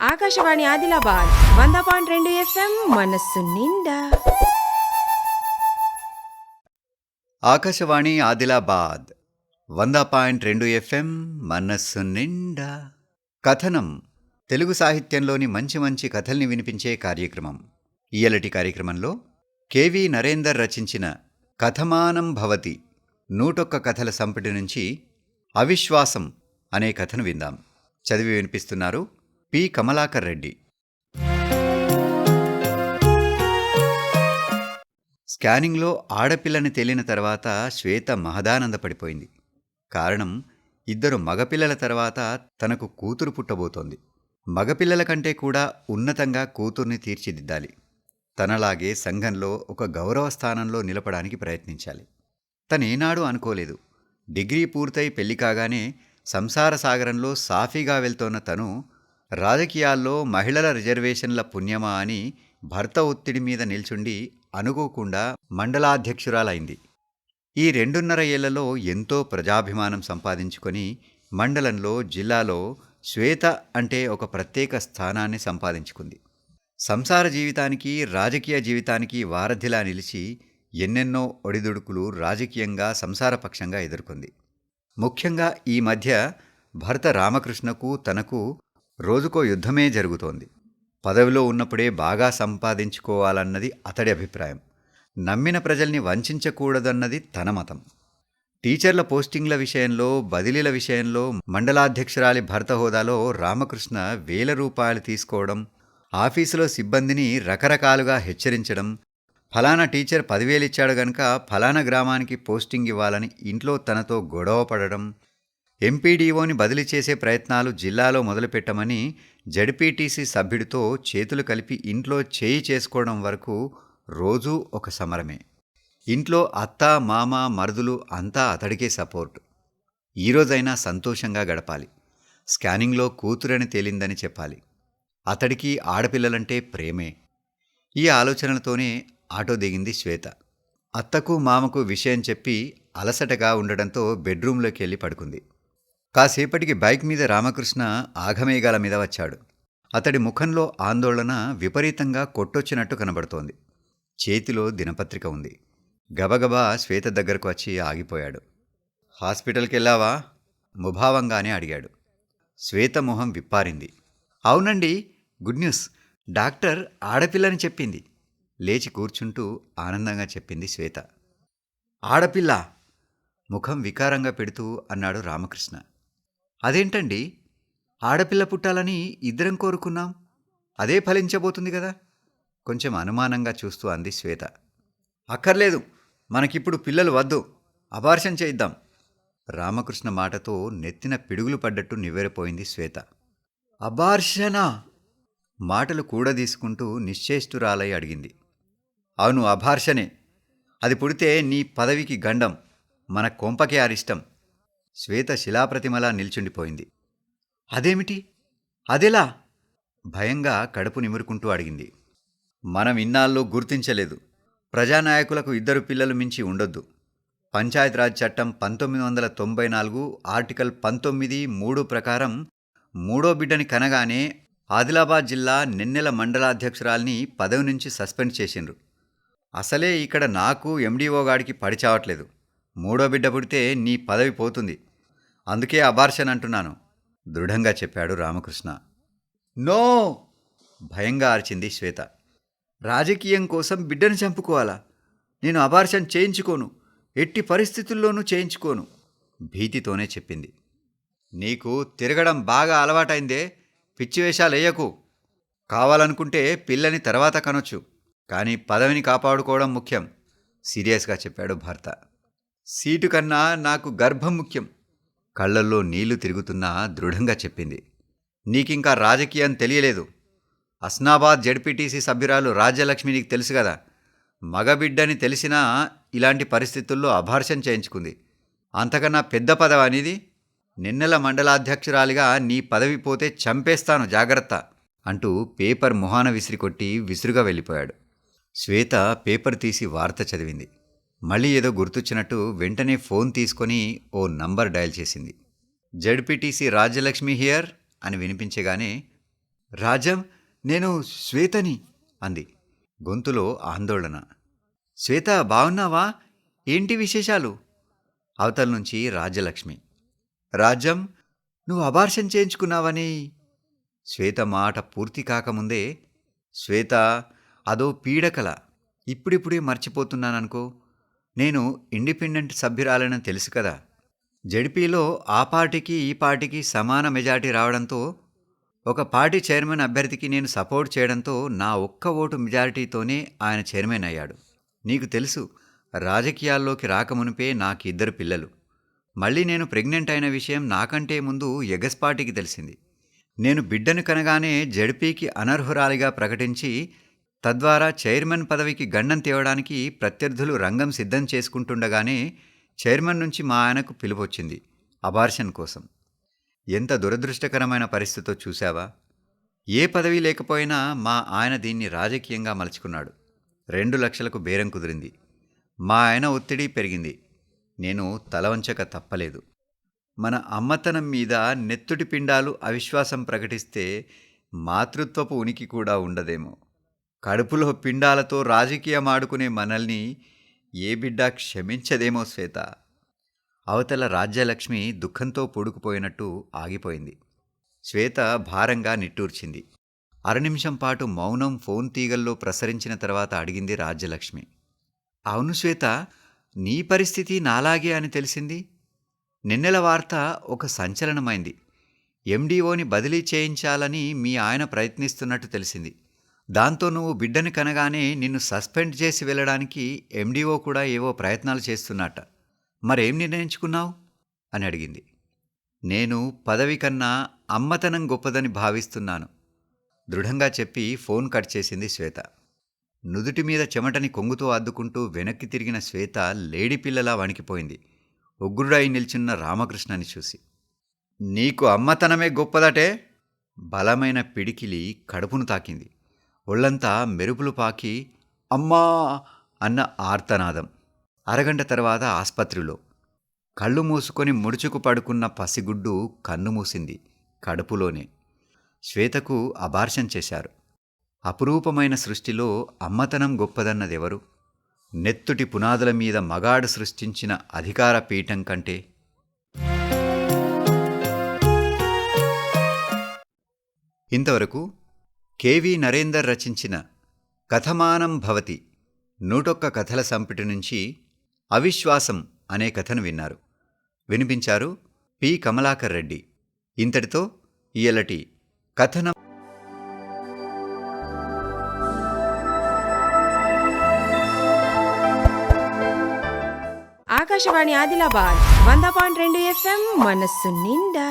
ఆకాశవాణి ఆదిలాబాద్ వంద పాయింట్ రెండు ఎఫ్ఎం మనస్సు నిండా. ఆకాశవాణి ఆదిలాబాద్ వంద పాయింట్ రెండు ఎఫ్ఎం మనస్సు నిండా. కథనం తెలుగు సాహిత్యంలోని మంచి మంచి కథల్ని వినిపించే కార్యక్రమం. ఇయలటి కార్యక్రమంలో కెవి నరేందర్ రచించిన కథమానం భవతి నూటొక్క కథల సంపటి నుంచి అవిశ్వాసం అనే కథను విందాం. చదివి వినిపిస్తున్నారు పి. కమలాకర్ రెడ్డి. స్కానింగ్లో ఆడపిల్లని తేలిన తర్వాత శ్వేత మహదానందపడిపోయింది కారణం ఇద్దరు మగపిల్లల తర్వాత తనకు కూతురు పుట్టబోతోంది. మగపిల్లల కంటే కూడా ఉన్నతంగా కూతుర్ని తీర్చిదిద్దాలి. తనలాగే సంఘంలో ఒక గౌరవ స్థానంలో నిలపడానికి ప్రయత్నించాలి. తనేనాడు అనుకోలేదు. డిగ్రీ పూర్తయి పెళ్ళి కాగానే సంసార సాగరంలో సాఫీగా వెళ్తోన్న తను రాజకీయాల్లో మహిళల రిజర్వేషన్ల పుణ్యమా అని భర్త ఒత్తిడి మీద నిల్చుండి అనుకోకుండా మండలాధ్యక్షురాలైంది. ఈ రెండున్నర ఏళ్ళలో ఎంతో ప్రజాభిమానం సంపాదించుకొని మండలంలో జిల్లాలో శ్వేత అంటే ఒక ప్రత్యేక స్థానాన్ని సంపాదించుకుంది. సంసార జీవితానికి రాజకీయ జీవితానికి వారధిలా నిలిచి ఎన్నెన్నో ఒడిదుడుకులు రాజకీయంగా సంసారపక్షంగా ఎదుర్కొంది. ముఖ్యంగా ఈ మధ్య భర్త రామకృష్ణకు తనకు రోజుకో యుద్ధమే జరుగుతోంది. పదవిలో ఉన్నప్పుడే బాగా సంపాదించుకోవాలన్నది అతడి అభిప్రాయం. నమ్మిన ప్రజల్ని వంచకూడదన్నది తన మతం. టీచర్ల పోస్టింగ్ల విషయంలో బదిలీల విషయంలో మండలాధ్యక్షురాలి భర్త హోదాలో రామకృష్ణ వేల రూపాయలు తీసుకోవడం ఆఫీసులో సిబ్బందిని రకరకాలుగా హెచ్చరించడం ఫలానా టీచర్ పదివేలిచ్చాడు గనక ఫలానా గ్రామానికి పోస్టింగ్ ఇవ్వాలని ఇంట్లో తనతో గొడవ పడడం ఎంపీడీఓని బదిలీ చేసే ప్రయత్నాలు జిల్లాలో మొదలుపెట్టమని జడ్పీటీసీ సభ్యుడితో చేతులు కలిపి ఇంట్లో చేయి చేసుకోవడం వరకు రోజూ ఒక సమరమే. ఇంట్లో అత్త మామ మరుదులు అంతా అతడికే సపోర్ట్. ఈరోజైనా సంతోషంగా గడపాలి. స్కానింగ్లో కూతురని తేలిందని చెప్పాలి. అతడికి ఆడపిల్లలంటే ప్రేమే. ఈ ఆలోచనలతోనే ఆటో దిగింది శ్వేత. అత్తకు మామకు విషయం చెప్పి అలసటగా ఉండడంతో బెడ్రూంలోకి వెళ్ళి పడుకుంది. కాసేపటికి బైక్ మీద రామకృష్ణ ఆఘమేఘాల మీద వచ్చాడు. అతడి ముఖంలో ఆందోళన విపరీతంగా కొట్టొచ్చినట్టు కనబడుతోంది. చేతిలో దినపత్రిక ఉంది. గబగబా శ్వేత దగ్గరకు వచ్చి ఆగిపోయాడు. హాస్పిటల్కి వెళ్ళావా ముభావంగానే అడిగాడు. శ్వేత మొహం విప్పారింది. అవునండి గుడ్ న్యూస్. డాక్టర్ ఆడపిల్లని చెప్పింది. లేచి కూర్చుంటూ ఆనందంగా చెప్పింది శ్వేత. ఆడపిల్ల! ముఖం వికారంగా పెడుతూ అన్నాడు రామకృష్ణ. అదేంటండి? ఆడపిల్ల పుట్టాలని ఇద్దరం కోరుకున్నాం. అదే ఫలించబోతుంది కదా? కొంచెం అనుమానంగా చూస్తూ అంది శ్వేత. అక్కర్లేదు. మనకిప్పుడు పిల్లలు వద్దు. అబార్షన్ చేయిద్దాం. రామకృష్ణ మాటతో నెత్తిన పిడుగులు పడ్డట్టు నివ్వెరపోయింది శ్వేత. అబార్షనా? మాటలు కూడదీసుకుంటూ నిశ్చేష్టురాలై అడిగింది. అవును అభార్షనే అది పుడితే నీ పదవికి గండం. మన కొంపకే అరిష్టం. శ్వేత శిలాప్రతిమలా నిల్చుండిపోయింది. అదేమిటి? అదెలా? భయంగా కడుపు నిమురుకుంటూ అడిగింది. మనం ఇన్నాళ్ళు గుర్తించలేదు. ప్రజానాయకులకు ఇద్దరు పిల్లలు మించి ఉండొద్దు. పంచాయతీరాజ్ చట్టం పంతొమ్మిది వందల తొంభై నాలుగు ఆర్టికల్ పంతొమ్మిది మూడు ప్రకారం మూడో బిడ్డని కనగానే ఆదిలాబాద్ జిల్లా నిన్నెల మండలాధ్యక్షురాల్ని పదవి నుంచి సస్పెండ్ చేసిండ్రు. అసలే ఇక్కడ నాకు ఎండిఓ గాడికి పడిచావట్లేదు మూడో బిడ్డ పుడితే నీ పదవి పోతుంది. అందుకే అబార్షన్ అంటున్నాను. దృఢంగా చెప్పాడు రామకృష్ణ. నో! భయంగా అరిచింది శ్వేత. రాజకీయం కోసం బిడ్డను చంపుకోవాలా? నేను అబార్షన్ చేయించుకోను. ఎట్టి పరిస్థితుల్లోనూ చేయించుకోను. భీతితోనే చెప్పింది. నీకు తిరగడం బాగా అలవాటైందే. పిచ్చి వేయకు. కావాలనుకుంటే పిల్లని తర్వాత కనొచ్చు. కానీ పదవిని కాపాడుకోవడం ముఖ్యం. సీరియస్గా చెప్పాడు భర్త. సీటు కన్నా నాకు గర్భం ముఖ్యం. కళ్ళల్లో నీళ్ళు తిరుగుతున్నా దృఢంగా చెప్పింది. నీకింకా రాజకీయం తెలియలేదు. అస్నాబాద్ జడ్పీటీసీ సభ్యురాలు రాజ్యలక్ష్మి నీకు తెలుసు కదా. మగబిడ్డని తెలిసినా ఇలాంటి పరిస్థితుల్లో అభార్షం చేయించుకుంది. అంతకన్నా పెద్ద పదవి అనేది నిన్నెల మండలాధ్యక్షురాలిగా నీ పదవి పోతే చంపేస్తాను జాగ్రత్త అంటూ పేపర్ మొహాన విసిరికొట్టి విసురుగా వెళ్ళిపోయాడు. శ్వేత పేపర్ తీసి వార్త చదివింది. మళ్ళీ ఏదో గుర్తొచ్చినట్టు వెంటనే ఫోన్ తీసుకొని ఓ నంబర్ డయల్ చేసింది. జడ్పీటీసీ రాజ్యలక్ష్మి హియర్ అని వినిపించగానే రాజం నేను శ్వేతని అంది. గొంతులో ఆందోళన. శ్వేత బాగున్నావా ఏంటి విశేషాలు? అవతల నుంచి రాజ్యలక్ష్మి. రాజ్యం నువ్వు అబార్షన్ చేయించుకున్నావని. శ్వేత మాట పూర్తి కాకముందే శ్వేత అదో పీడకల ఇప్పుడిప్పుడే మర్చిపోతున్నాననుకో. నేను ఇండిపెండెంట్ సభ్యురాలని తెలుసు కదా. జడిపిలో ఆ పార్టీకి ఈ పార్టీకి సమాన మెజార్టీ రావడంతో ఒక పార్టీ చైర్మన్ అభ్యర్థికి నేను సపోర్ట్ చేయడంతో నా ఒక్క ఓటు మెజారిటీతోనే ఆయన చైర్మన్ అయ్యాడు. నీకు తెలుసు రాజకీయాల్లోకి రాకమునిపే నాకు ఇద్దరు పిల్లలు. మళ్ళీ నేను ప్రెగ్నెంట్ అయిన విషయం నాకంటే ముందు ఎగస్ పార్టీకి తెలిసింది. నేను బిడ్డను కనగానే జడ్పీకి అనర్హురాలిగా ప్రకటించి తద్వారా చైర్మన్ పదవికి గండం తేవడానికి ప్రత్యర్థులు రంగం సిద్ధం చేసుకుంటుండగానే చైర్మన్ నుంచి మా ఆయనకు పిలువొచ్చింది అబార్షన్ కోసం. ఎంత దురదృష్టకరమైన పరిస్థితో చూశావా? ఏ పదవి లేకపోయినా మా ఆయన దీన్ని రాజకీయంగా మలుచుకున్నాడు. రెండు లక్షలకు బేరం కుదిరింది. మా ఆయన ఒత్తిడి పెరిగింది. నేను తలవంచక తప్పలేదు. మన అమ్మతనం మీద నెత్తుటి పిండాలు అవిశ్వాసం ప్రకటిస్తే మాతృత్వపు ఉనికి కూడా ఉండదేమో. కడుపులో పిండాలతో రాజకీయం ఆడుకునే మనల్ని ఏ బిడ్డ క్షమించదేమో శ్వేత. అవతల రాజ్యలక్ష్మి దుఃఖంతో పూడుకుపోయినట్టు ఆగిపోయింది. శ్వేత భారంగా నిట్టూర్చింది. అరనిమిషం పాటు మౌనం ఫోన్ తీగల్లో ప్రసరించిన తర్వాత అడిగింది రాజ్యలక్ష్మి. అవును శ్వేత నీ పరిస్థితి నాలాగే అని తెలిసింది? నిన్నెల వార్త ఒక సంచలనమైంది. ఎండీఓని బదిలీ చేయించాలని మీ ఆయన ప్రయత్నిస్తున్నట్టు తెలిసింది. దాంతో నువ్వు బిడ్డని కనగానే నిన్ను సస్పెండ్ చేసి వెళ్ళడానికి ఎండిఓ కూడా ఏవో ప్రయత్నాలు చేస్తున్నట్ట మరేం నిర్ణయించుకున్నావు? అని అడిగింది. నేను పదవి కన్నా అమ్మతనం గొప్పదని భావిస్తున్నాను. దృఢంగా చెప్పి ఫోన్ కట్ చేసింది శ్వేత. నుదుటి మీద చెమటని కొంగుతో అద్దుకుంటూ వెనక్కి తిరిగిన శ్వేత లేడిపిల్లలా వణికిపోయింది. ఉగ్రుడై నిల్చున్న రామకృష్ణని చూసి. నీకు అమ్మతనమే గొప్పదటే? బలమైన పిడికిలి కడుపును తాకింది. ఒళ్ళంతా మెరుపులు పాకి అమ్మా అన్న ఆర్తనాదం. అరగంట తర్వాత ఆస్పత్రిలో. కళ్ళు మూసుకొని ముడుచుకు పడుకున్న పసిగుడ్డు కన్ను మూసింది కడుపులోనే. శ్వేతకు అబార్షన్ చేశారు. అపురూపమైన సృష్టిలో అమ్మతనం గొప్పదన్నదెవరు? నెత్తుటి పునాదుల మీద మగాడు సృష్టించిన అధికార పీఠం కంటే. ఇంతవరకు కెవి నరేందర్ రచించిన కథమానం భవతి నూటొక్క కథల సంపిటి నుంచి అవిశ్వాసం అనే కథను విన్నారు. వినిపించారు పి కమలాకర్ రెడ్డి. ఇంతటితో ఇయలటి కథనం ఆకాశవాణి ఆదిలాబాద్ వంద పాయింట్ రెండు ఎఫ్ఎం మనస్సు నిండా